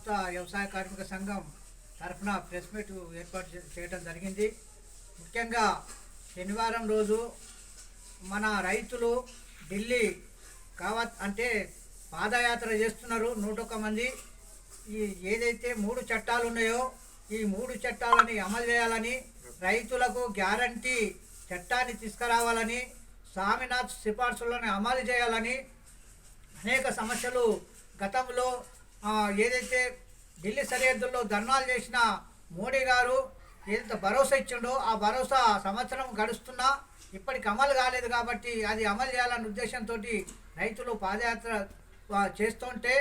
సంఘం భారత వ్యవసాయ కార్మిక సంఘం తరఫున ప్రెస్ మీట్ ఏర్పాటు చేయడం జరిగింది. ముఖ్యంగా శనివారం రోజు మన రైతులు ఢిల్లీ కావత్ అంటే పాదయాత్ర చేస్తున్నారు నూట మంది. ఈ ఏదైతే మూడు చట్టాలు ఉన్నాయో ఈ మూడు చట్టాలని అమలు చేయాలని రైతులకు గ్యారంటీ చట్టాన్ని తీసుకురావాలని స్వామినాథ్ సిఫార్సులను అమలు చేయాలని అనేక సమస్యలు గతంలో ఏదైతే ఢిల్లీ సరిహద్దుల్లో ధర్నాలు చేసిన మోడీ గారు ఏదైతే భరోసా ఇచ్చిండో ఆ భరోసా సంవత్సరం గడుస్తున్నా ఇప్పటికి అమలు కాలేదు కాబట్టి అది అమలు చేయాలన్న ఉద్దేశంతో రైతులు పాదయాత్ర చేస్తుంటే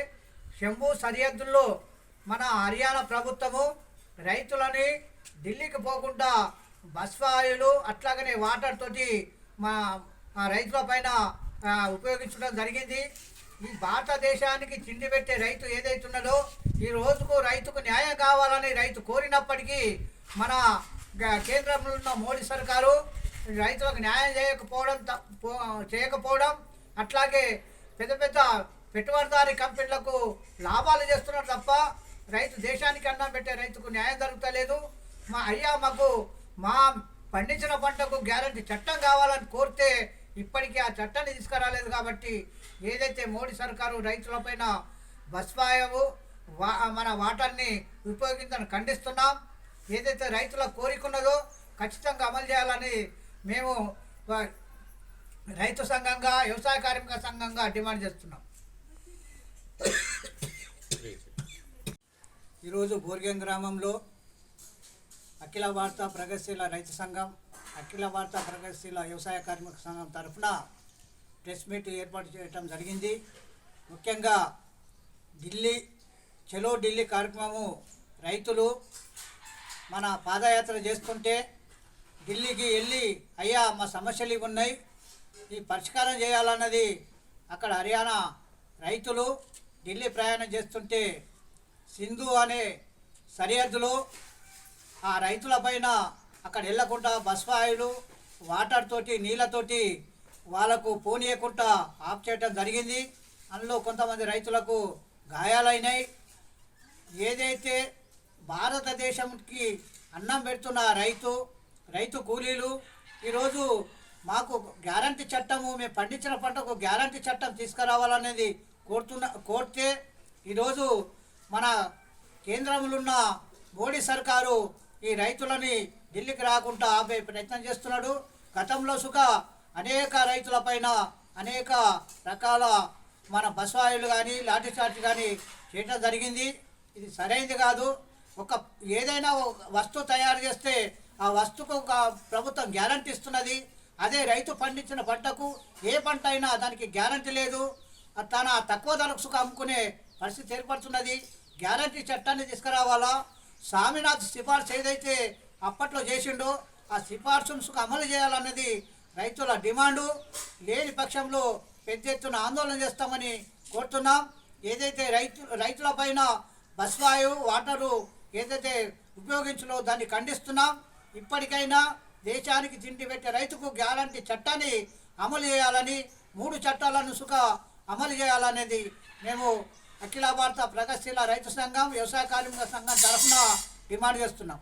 శంభు సరిహద్దుల్లో మన హర్యానా ప్రభుత్వము రైతులని ఢిల్లీకి పోకుండా బస్వాయులు అట్లాగనే వాటర్ తోటి మా రైతుల పైన ఉపయోగించడం జరిగింది. ఈ భారతదేశానికి తిండి పెట్టే రైతు ఏదైతున్నదో ఈ రోజుకు రైతుకు న్యాయం కావాలని రైతు కోరినప్పటికీ మన కేంద్రంలో ఉన్న మోడీ సర్కారు రైతులకు న్యాయం చేయకపోవడం పో- చేయకపోవడం అట్లాగే పెద్ద పెద్ద పెట్టుబడిదారి కంపెనీలకు లాభాలు చేస్తున్నారు తప్ప రైతు దేశానికి అన్నం పెట్టే రైతుకు న్యాయం జరుగుతలేదు. మా అయ్యా మాకు మా పండించిన పంటకు గ్యారంటీ చట్టం కావాలని కోరితే ఇప్పటికీ ఆ చట్టాన్ని తీసుకురాలేదు కాబట్టి ఏదైతే మోడీ సర్కారు రైతులపైన బస్వాయవు వా మన వాటాన్ని ఉపయోగించని ఖండిస్తున్నాం ఏదైతే రైతుల కోరిక ఉన్నదో ఖచ్చితంగా అమలు చేయాలని మేము రైతు సంఘంగా వ్యవసాయ కార్మిక సంఘంగా డిమాండ్ చేస్తున్నాం. ఈరోజు బోర్గం గ్రామంలో అఖిల వార్త ప్రగతిశీల రైతు సంఘం అఖిల భారత ప్రగతిశీల వ్యవసాయ కార్మిక సంఘం తరఫున ప్రెస్ మీట్ ఏర్పాటు చేయడం జరిగింది. ముఖ్యంగా ఢిల్లీ చలో ఢిల్లీ కార్యక్రమము రైతులు మన పాదయాత్ర చేస్తుంటే ఢిల్లీకి వెళ్ళి అయ్యా మా సమస్యలు ఇవి ఉన్నాయి. ఈ పరిష్కారం చేయాలన్నది అక్కడ హర్యానా రైతులు ఢిల్లీ ప్రయాణం చేస్తుంటే సింధు అనే సరిహద్దులో ఆ రైతుల పైన అక్కడ వెళ్ళకుండా బస్వాయులు వాటర్ తోటి నీళ్ళతోటి వాళ్ళకు పోనీయకుండా ఆఫ్ చేయడం జరిగింది. అందులో కొంతమంది రైతులకు గాయాలైనాయి. ఏదైతే భారతదేశంకి అన్నం పెడుతున్న రైతు రైతు కూలీలు ఈరోజు మాకు గ్యారంటీ చట్టము మేము పండించిన పంటకు గ్యారంటీ చట్టం తీసుకురావాలనేది కోరుతున్న కోరితే ఈరోజు మన కేంద్రంలో ఉన్న మోడీ సర్కారు ఈ రైతులని ఢిల్లీకి రాకుండా ఆపే ప్రయత్నం చేస్తున్నాడు. గతంలో సుఖ అనేక రైతులపైన అనేక రకాల మన బస్వాయిలు కానీ లాఠీ చార్జ్ కానీ చేయడం జరిగింది. ఇది సరైనది కాదు. ఒక ఏదైనా వస్తువు తయారు చేస్తే ఆ వస్తువుకు ఒక ప్రభుత్వం గ్యారంటీ ఇస్తున్నది. అదే రైతు పండించిన పంటకు ఏ పంట అయినా దానికి గ్యారంటీ లేదు. తన తక్కువ ధరకు సుఖ అమ్ముకునే పరిస్థితి ఏర్పడుతున్నది. గ్యారంటీ చట్టాన్ని తీసుకురావాలా? స్వామినాథ్ సిఫార్సు ఏదైతే అప్పట్లో చేసిండో. ఆ సిఫార్సును సుఖ అమలు చేయాలన్నది రైతుల డిమాండు. లేని పక్షంలో పెద్ద ఎత్తున ఆందోళన చేస్తామని కోరుతున్నాం. ఏదైతే రైతు రైతుల పైన బస్వాయు వాటరు ఏదైతే ఉపయోగించలో దాన్ని ఖండిస్తున్నాం. ఇప్పటికైనా దేశానికి తిండి పెట్టే రైతుకు గ్యారంటీ చట్టాన్ని అమలు చేయాలని మూడు చట్టాలను సుఖ అమలు చేయాలనేది మేము అఖిల భారత ప్రగతిశీల రైతు సంఘం వ్యవసాయ కార్మిక సంఘం తరఫున డిమాండ్ చేస్తున్నాం.